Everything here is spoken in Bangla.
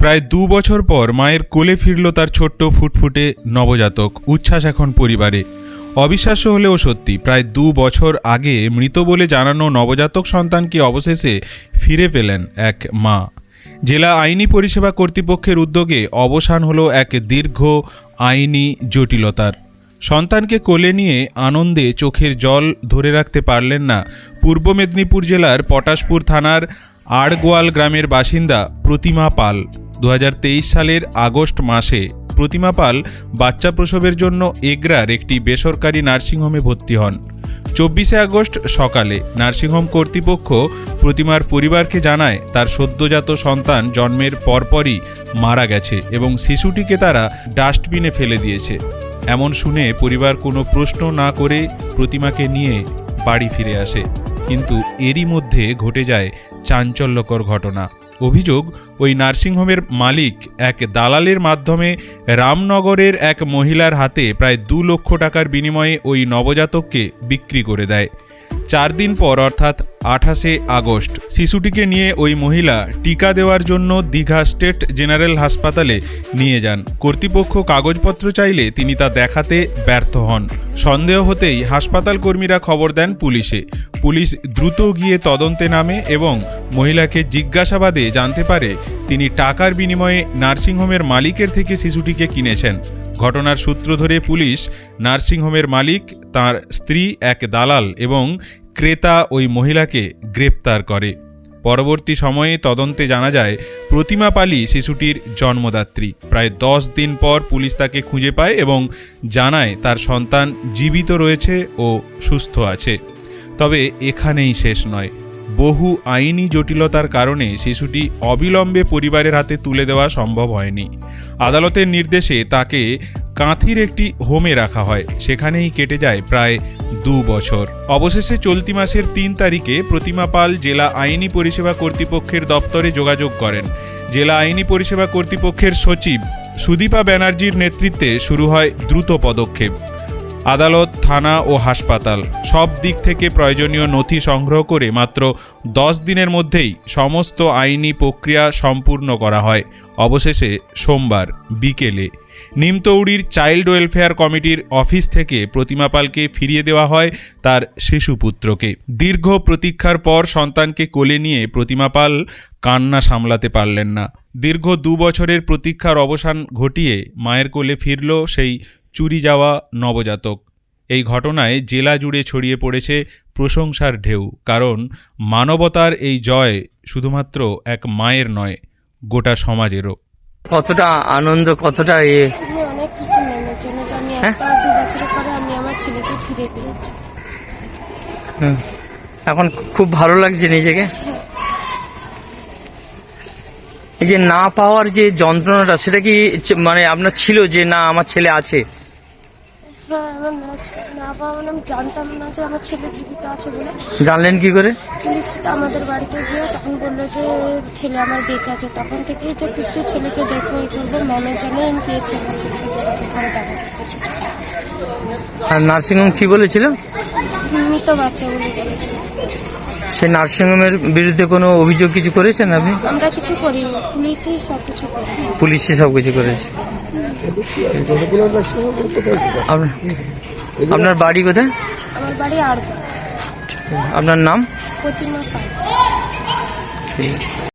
প্রায় দু বছর পর মায়ের কোলে ফিরল তার ছোট্ট ফুটফুটে নবজাতক, উচ্ছ্বাস এখন পরিবারে। অবিশ্বাস্য হলেও সত্যি, প্রায় দু বছর আগে মৃত বলে জানানো নবজাতক সন্তানকে অবশেষে ফিরে পেলেন এক মা। জেলা আইনি পরিষেবা কর্তৃপক্ষের উদ্যোগে অবসান হলো এক দীর্ঘ, আইনি জটিলতার। সন্তানকে কোলে নিয়ে আনন্দে চোখের জল ধরে রাখতে পারলেন না পূর্ব মেদিনীপুর জেলার পটাশপুর থানার আড়গোয়াল গ্রামের বাসিন্দা প্রতিমা পাল। দু হাজার তেইশ সালের আগস্ট মাসে প্রতিমা পাল বাচ্চা প্রসবের জন্য এগরার একটি বেসরকারি নার্সিংহোমে ভর্তি হন। চব্বিশে আগস্ট সকালে নার্সিংহোম কর্তৃপক্ষ প্রতিমার পরিবারকে জানায়, তার সদ্যজাত সন্তান জন্মের পরপরই মারা গেছে এবং শিশুটিকে তারা ডাস্টবিনে ফেলে দিয়েছে। এমন শুনে পরিবার কোনো প্রশ্ন না করে প্রতিমাকে নিয়ে বাড়ি ফিরে আসে। কিন্তু এরই মধ্যে ঘটে যায় চাঞ্চল্যকর ঘটনা। অভিযোগ, ওই নার্সিংহোমের মালিক এক দালালের মাধ্যমে রামনগরের এক মহিলার হাতে প্রায় দু লক্ষ টাকার বিনিময়ে ওই নবজাতককে বিক্রি করে দেয়। চার দিন পর, অর্থাৎ আঠাশে আগস্ট। শিশুটিকে নিয়ে ওই মহিলা টিকা দেওয়ার জন্য দীঘা স্টেট জেনারেল হাসপাতালে নিয়ে যান। কর্তৃপক্ষ কাগজপত্র চাইলে তিনি তা দেখাতে ব্যর্থ হন। সন্দেহ হতেই হাসপাতাল কর্মীরা খবর দেন পুলিশে। পুলিশ দ্রুত গিয়ে তদন্তে নামে এবং মহিলাকে জিজ্ঞাসাবাদে জানতে পারে তিনি টাকার বিনিময়ে নার্সিংহোমের মালিকের থেকে শিশুটিকে কিনেছেন। ঘটনার সূত্র ধরে পুলিশ নার্সিংহোমের মালিক, তার স্ত্রী এক দালাল এবং ক্রেতা ওই মহিলাকে গ্রেপ্তার করে। পরবর্তী সময়ে তদন্তে জানা যায়, প্রতিমা পালি শিশুটির জন্মদাত্রী। প্রায় দশ দিন পর পুলিশ তাকে খুঁজে পায় এবং জানায় তার সন্তান জীবিত রয়েছে ও সুস্থ আছে। তবে এখানেই শেষ নয়। বহু আইনি জটিলতার কারণে শিশুটি অবিলম্বে পরিবারের হাতে তুলে দেওয়া সম্ভব হয়নি। আদালতের নির্দেশে তাকে কাঁথির একটি হোমে রাখা হয়। সেখানেই কেটে যায় প্রায় দু বছর। অবশেষে চলতি মাসের তিন তারিখে প্রতিমা পাল জেলা আইনি পরিষেবা কর্তৃপক্ষের দপ্তরে যোগাযোগ করেন। জেলা আইনি পরিষেবা কর্তৃপক্ষের সচিব সুদীপা ব্যানার্জির নেতৃত্বে শুরু হয় দ্রুত পদক্ষেপ। আদালত, থানা ও হাসপাতাল সব দিক থেকে প্রয়োজনীয় নথি সংগ্রহ করে মাত্র দশ দিনের মধ্যেই সমস্ত আইনি প্রক্রিয়া সম্পূর্ণ করা হয়। অবশেষে সোমবার বিকেলে নিমতৌড়ির চাইল্ড ওয়েলফেয়ার কমিটির অফিস থেকে প্রতিমা পালকে ফিরিয়ে দেওয়া হয় তার শিশুপুত্রকে দীর্ঘ প্রতীক্ষার পর সন্তানকে কোলে নিয়ে প্রতিমা পাল কান্না সামলাতে পারলেন না। দীর্ঘ দু বছরের প্রতীক্ষার অবসান ঘটিয়ে মায়ের কোলে ফিরল সেই চুরি যাওয়া নবজাতক। এই ঘটনায় জেলা জুড়ে ছড়িয়ে পড়েছে প্রশংসার ঢেউ, কারণ মানবতার এই জয় শুধুমাত্র এক মায়ের নয়, গোটা সমাজেরও। কতটা আনন্দ কতটা ইয়ে অনেক খুশি ম্যামের জন্য যে আমি হ্যাঁ? আজকে দু বছরের পরে আমি আমার ছেলেকে ফিরে পেয়েছি হুম। এখন খুব ভালো লাগছে নিজেকে এই যে না পাওয়ার যে যন্ত্রণাটা সেটা কি মানে আপনার ছিল যে না আমার ছেলে আছে না আমি জানতাম না যে আমার ছেলে জীবিত আছে বলে। জানলেন কি করে? পুলিশ আমাদের বাড়িতে গিয়ে তখন বলল যে ছেলে আমার বেঁচে আছে। তখন থেকেই যে খুঁজছে ছেলেকে দেখব এই করব ম্যামের জন্য আমি পেয়েছি আমার ছেলেকে দেখেছি থেকে। আর নার্সিংহোম কি বলেছিল? মৃত বাচ্চা বলে সে নার্সিংহোমের বিরুদ্ধে কোনো অভিযোগ কিছু করেছেন আপনি? আমরা কিছু করিনি পুলিশই সব কিছু করেছে। পুলিশে সব কিছু করেছে আপনার- আপনার বাড়ি কোথায়? আমার বাড়ি আর আপনার নাম? প্রতিমা পাই ঠিক।